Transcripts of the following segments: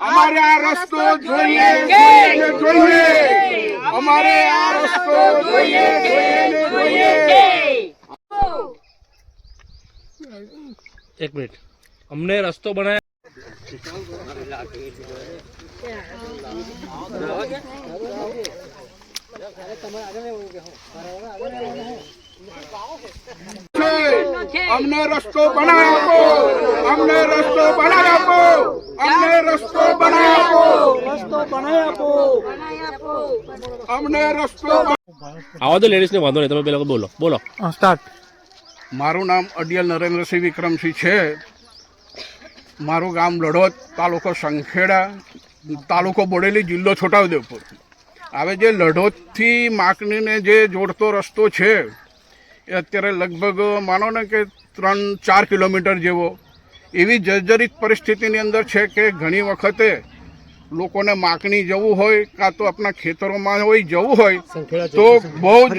અમારે આ રસ્તો જોઈએ જોઈએ જોઈએ. અમારે આ રસ્તો જોઈએ જોઈએ એક મિનિટ. અમને રસ્તો બનાવ્યા છે. અમને રસ્તો બનાવી આપો અમને રસ્તો બનાવી. આપો અમને રસ્તો બનાવી. આપો અમને રસ્તો આવા તો લેડીઝને વાંધો નહીં તમે પેલા બોલો બોલો. સ્ટાર્ટ મારું નામ અડિયલ નરેન્દ્રસિંહ વિક્રમસિંહ છે. મારું ગામ લડોદ તાલુકો સંખેડા તાલુકો બોડેલી જિલ્લો છોટાઉદેપુર. હવે જે લડોદથી માકણીને જે જોડતો રસ્તો છે એ અત્યારે લગભગ માનો ને કે ત્રણ ચાર કિલોમીટર જેવો એવી જર્જરિત પરિસ્થિતિની અંદર છે કે ઘણી વખતે લોકોને માકણી જવું હોય કાં તો આપણા ખેતરોમાં હોય જવું હોય તો બહુ જ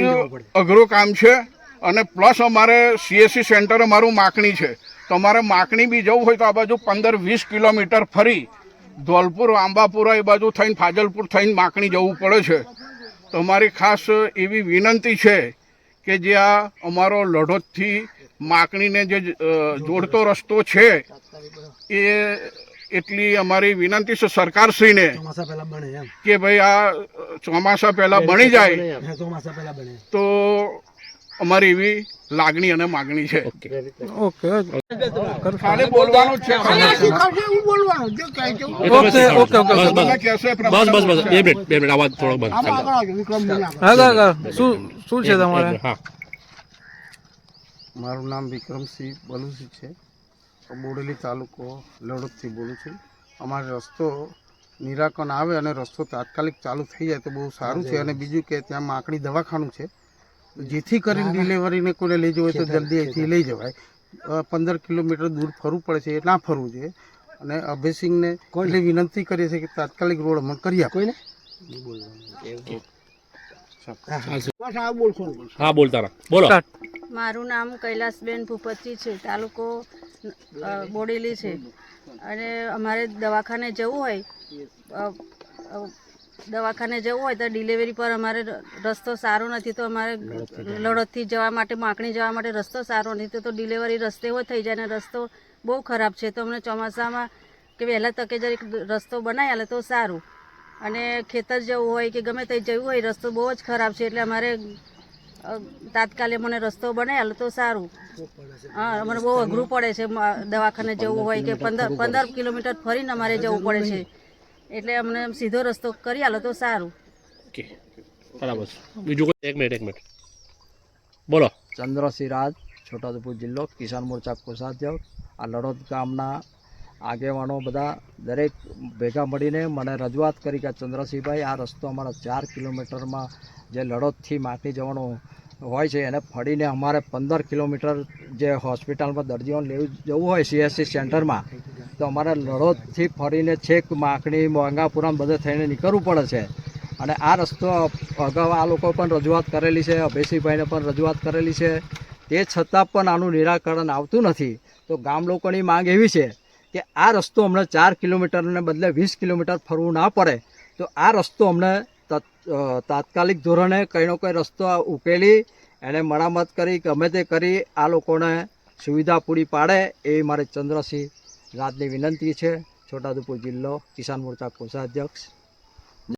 અઘરું કામ છે. અને પ્લસ અમારે સીએસસી સેન્ટર અમારું માકણી છે. તો અમારે માકણી બી જવું હોય તો આ બાજુ પંદર વીસ કિલોમીટર ફરી ધોલપુર આંબાપુરા એ બાજુ થઈને ફાજલપુર થઈને માકણી જવું પડે છે. તો અમારી ખાસ એવી વિનંતી છે કે જે આ અમારો લઢોતથી માકણીને જે જોડતો રસ્તો છે એ એટલી અમારી વિનંતી છે સરકારશ્રીને કે ભાઈ આ ચોમાસા પહેલા બની જાય. તો અમારી એવી લાગણી અને માગણી છે. ઓકે. ઓકે. ખાલી બોલવાનું છે. Okay okay okay. બસ બસ. બસ બે મિનિટ બે મિનિટ. આવાજ થોડો બંધ. હા હા, હા. શું શું છે તમારે? હા. મારું નામ વિક્રમસિંહ બલુસી છે. બોડેલી તાલુકો લડતથી બોલું છું. અમારે રસ્તો નિરાકરણ આવે અને રસ્તો તાત્કાલિક ચાલુ થઈ જાય તો બહુ સારું છે. અને બીજું કે ત્યાં માકડી દવાખાનું છે. જેથી કરીને ડિલિવરીને કોઈને લઈ જવું હોય તો જલ્દી અહીંથી લઈ જવાય. પંદર કિલોમીટર દૂર ફરવું પડે છે એ ના ફરવું જોઈએ. અને અભયસિંહને એટલે વિનંતી કરીએ છીએ કે તાત્કાલિક રોડ અમલ કરી આપો. કોઈને? હા બોલતા બોલો. મારું નામ કૈલાસબેન ભૂપતજી છે તાલુકો બોડેલી છે. અને અમારે દવાખાને જવું હોય દવાખાને જવું હોય તો ડિલિવરી પર અમારે રસ્તો સારો નથી તો અમારે લડતથી જવા માટે. માકણી જવા માટે રસ્તો સારો નથી તો ડિલિવરી રસ્તે હોય થઈ જાય અને રસ્તો બહુ ખરાબ છે. તો અમને ચોમાસામાં કે વહેલા તકે જરીક રસ્તો બનાવી આલે તો સારું. અને ખેતર જવું હોય કે ગમે તે જવું હોય રસ્તો બહુ જ ખરાબ છે એટલે અમારે તાત્કાલિક મને રસ્તો બનાવી આલે તો સારું. હા મને બહુ અઘરું પડે છે દવાખાને જવું હોય કે પંદર પંદર કિલોમીટર ફરીને અમારે જવું પડે છે. એટલે અમને સીધો રસ્તો કરી આલો તો સારું. ઓકે. બરાબર છે. બીજું કોઈ? એક મિનિટ એક મિનિટ. બોલો. ચંદ્રસિંહ રાજ છોટાઉદેપુર જિલ્લો કિસાન મોરચા કોષાધ્યક્ષ આ લડોદ ગામના આગેવાનો બધા દરેક ભેગા મળીને મને રજૂઆત કરી કે ચંદ્રસિંહભાઈ આ રસ્તો અમારા ચાર કિલોમીટરમાં જે લડોદથી માટી જવાનો હોય છે એને ફરીને અમારે પંદર કિલોમીટર જે હોસ્પિટલમાં દર્દીઓને લેવું જવું હોય સીએસસી સેન્ટરમાં તો અમારે લડોદથી ફરીને છેક માખણી મોંઘાપુરામ બધે થઈને નીકળવું પડે છે. અને આ રસ્તો અગાઉ આ લોકો પણ રજૂઆત કરેલી છે, અભયસિંહભાઈને પણ રજૂઆત કરેલી છે. તે છતાં પણ આનું નિરાકરણ આવતું નથી. તો ગામ લોકોની માંગ એવી છે કે આ રસ્તો અમને ચાર કિલોમીટરને બદલે વીસ કિલોમીટર ફરવું ના પડે. તો આ રસ્તો અમને તત- તાત્કાલિક ધોરણે કંઈનો કંઈ રસ્તો ઉકેલી, એને મરામત કરી, ગમે તે કરી, આ લોકોને સુવિધા પૂરી પાડે એવી મારે ચંદ્રસિંહ રાજની વિનંતી છે. છોટાઉદેપુર જિલ્લો કિસાન મોરચા કોષાધ્યક્ષ